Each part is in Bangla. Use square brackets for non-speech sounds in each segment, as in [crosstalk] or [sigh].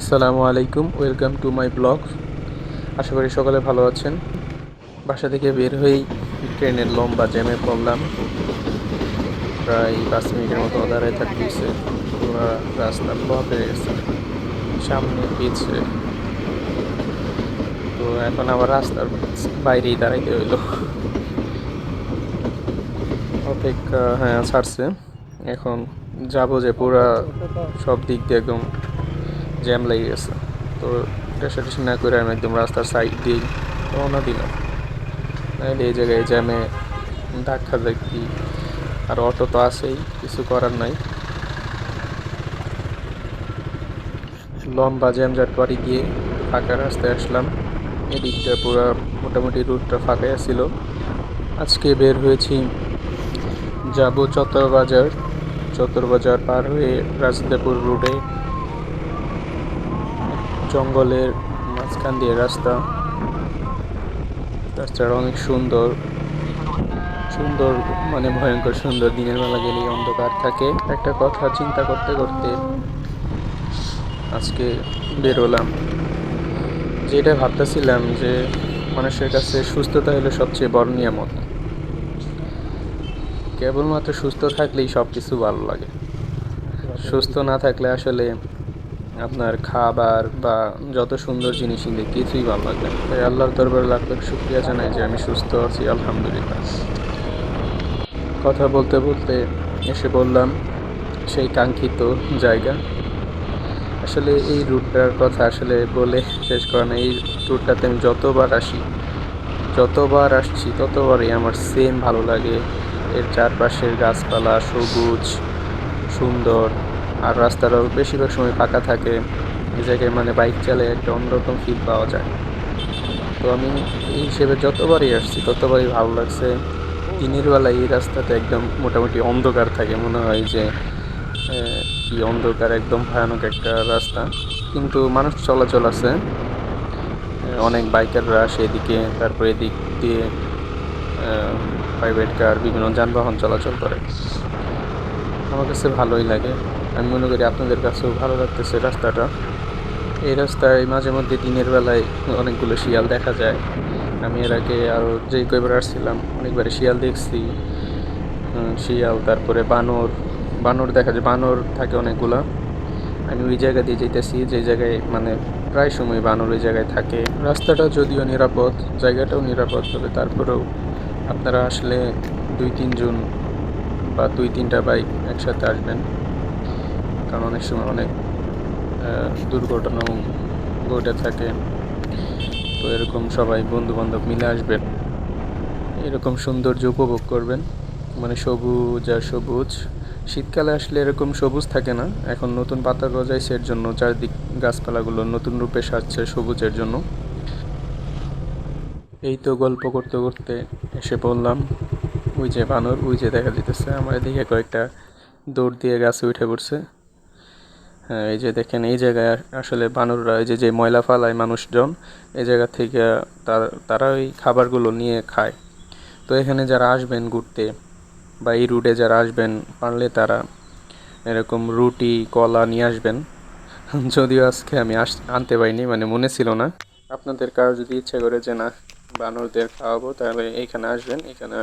আসসালামু আলাইকুম, ওয়েলকাম টু মাই ব্লগ। আশা করি সকলে ভালো আছেন। বাসা থেকে বের হয়েই ট্রেনের লম্বা জ্যামে পড়লাম। প্রায় পাঁচ মিনিটের মতো দাঁড়ায় থাকতেছে পুরো রাস্তা ব্লক হয়ে গেছে। সামনে পিছে তো এখন আবার রাস্তার বাইরেই দাঁড়াইতে হইল। অপেক্ষা হ্যাঁ ছাড়ছে। এখন যাব যে পুরা সব দিক দিয়ে একদম জ্যাম লেগে গেছে। তো রেশারেশি না করে আমি একদম রাস্তার সাইড দিয়েই রওনা দিলাম। নাহলে এই জায়গায় জ্যামে ধাক্কা ধাক্কি আর অটো তো আছেই, কিছু করার নাই। লম্বা জ্যাম জাট পাড়ি দিয়ে ফাঁকা রাস্তায় আসলাম। এদিকটা পুরো মোটামুটি রুটটা ফাঁকাই ছিল আজকে বের হয়েছি, যাব চত্বর বাজার চত্বর বাজার পার হয়ে রাজদেপুর রোডে জঙ্গলের মাঝখান দিয়ে রাস্তা। রাস্তাটা অনেক সুন্দর। সুন্দর মানে ভয়ঙ্কর সুন্দর। দিনের বেলা গেলেই অন্ধকার থাকে। একটা কথা চিন্তা করতে করতে আজকে বেরোলাম যেটা ভাবতেছিলাম যে মানুষের কাছে সুস্থতা হলো সবচেয়ে বড় নিয়ামত। কেবলমাত্র সুস্থ থাকলেই সব কিছু ভালো লাগে। সুস্থ না থাকলে আসলে আপনার খাবার বা যত সুন্দর জিনিস কিনলে কিছুই ভালো লাগবে না। তাই আল্লাহর দরবারে লাখ লাখ শুক্রিয়া জানাই যে আমি সুস্থ আছি, আলহামদুলিল্লাহ। কথা বলতে বলতে এসে বললাম, সেই কাঙ্ক্ষিত জায়গা। আসলে এই রুটটার কথা আসলে বলে শেষ করা না এই রুটটাতে আমি যতবার আসি, যতবার আসছি, ততবারই আমার সেম ভালো লাগে। এর চারপাশের গাছপালা সবুজ, সুন্দর। আর রাস্তাটাও বেশিরভাগ সময় ফাঁকা থাকে। এই জায়গায় মানে বাইক চালায় একটা অন্যরকম ফিল পাওয়া যায়। তো আমি এই হিসেবে যতবারই আসছি, ততবারই ভালো লাগছে। দিনের বেলায় এই রাস্তাতে একদম মোটামুটি অন্ধকার থাকে, মনে হয় যে কি অন্ধকার, একদম ভয়ানক একটা রাস্তা। কিন্তু মানুষ চলাচল আছে। অনেক বাইকাররা আসে এদিকে, তারপর এদিক দিয়ে প্রাইভেট কার বিভিন্ন যানবাহন চলাচল করে। আমার কাছে ভালোই লাগে। আমি মনে করি আপনাদের কাছেও ভালো লাগতেছে রাস্তাটা। এই রাস্তায় মাঝে মধ্যে দিনের বেলায় অনেকগুলো শিয়াল দেখা যায়। আমি এর আগে আরও যেই কয়বার আসছিলাম, অনেকবারই শিয়াল দেখছি। শিয়াল, তারপরে বানর বানর দেখা যায়, বানর থাকে অনেকগুলা। আমি ওই জায়গা দিয়ে যেতেছি যে জায়গায় মানে প্রায় সময় বানর ওই জায়গায় থাকে। রাস্তাটা যদিও নিরাপদ, জায়গাটাও নিরাপদ, তবে তারপরেও আপনারা আসলে দুই তিনজন বা দুই তিনটা বাইক একসাথে আসবেন। কারণ অনেক সময় অনেক দুর্ঘটনাও ঘটে থাকে। তো এরকম সবাই বন্ধু বান্ধব মিলে আসবেন এরকম সৌন্দর্য উপভোগ করবেন। মানে সবুজ আর সবুজ। শীতকালে আসলে এরকম সবুজ থাকে না। এখন নতুন পাতা গজাইছে এর জন্য, চারদিক গাছপালাগুলো নতুন রূপে সাজছে সবুজের জন্য। এই তো গল্প করতে করতে এসে পড়লাম। ওই যে বানর, ওই যে দেখা যেতেছে আমার এদিকে কয়েকটা দৌড় দিয়ে গাছে উঠে পড়ছে। এই যে দেখেন, এই জায়গায় আসলে বানররা, এই যে যে ময়লা ফালায় মানুষজন, এই জায়গা থেকে তার, তারা ওই খাবারগুলো নিয়ে খায়। তো এখানে যারা আসবেন ঘুরতে বা এই রুটে যারা আসবেন, পারলে তারা এরকম রুটি, কলা নিয়ে আসবেন। [laughs] যদিও আজকে আমি আস, আনতে পারিনি মানে মনে ছিল না। আপনাদের কারও যদি ইচ্ছা করে যে না, বানরদের খাওয়াবো, তাহলে এইখানে আসবেন। এখানে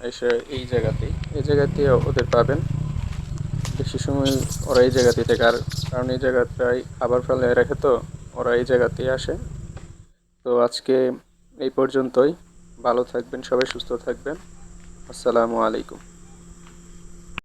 এসে এই জায়গাতেই, এই জায়গাতে ওদের পাবেন। বেশি সময় ওরা এই জায়গাতেই থাকে। আর কারণ এই জায়গাটায় খাবার ফেলে রাখে তো ওরা এই জায়গাতেই আসে। তো আজকে এই পর্যন্তই। ভালো থাকবেন সবাই, সুস্থ থাকবেন। আসসালামু আলাইকুম।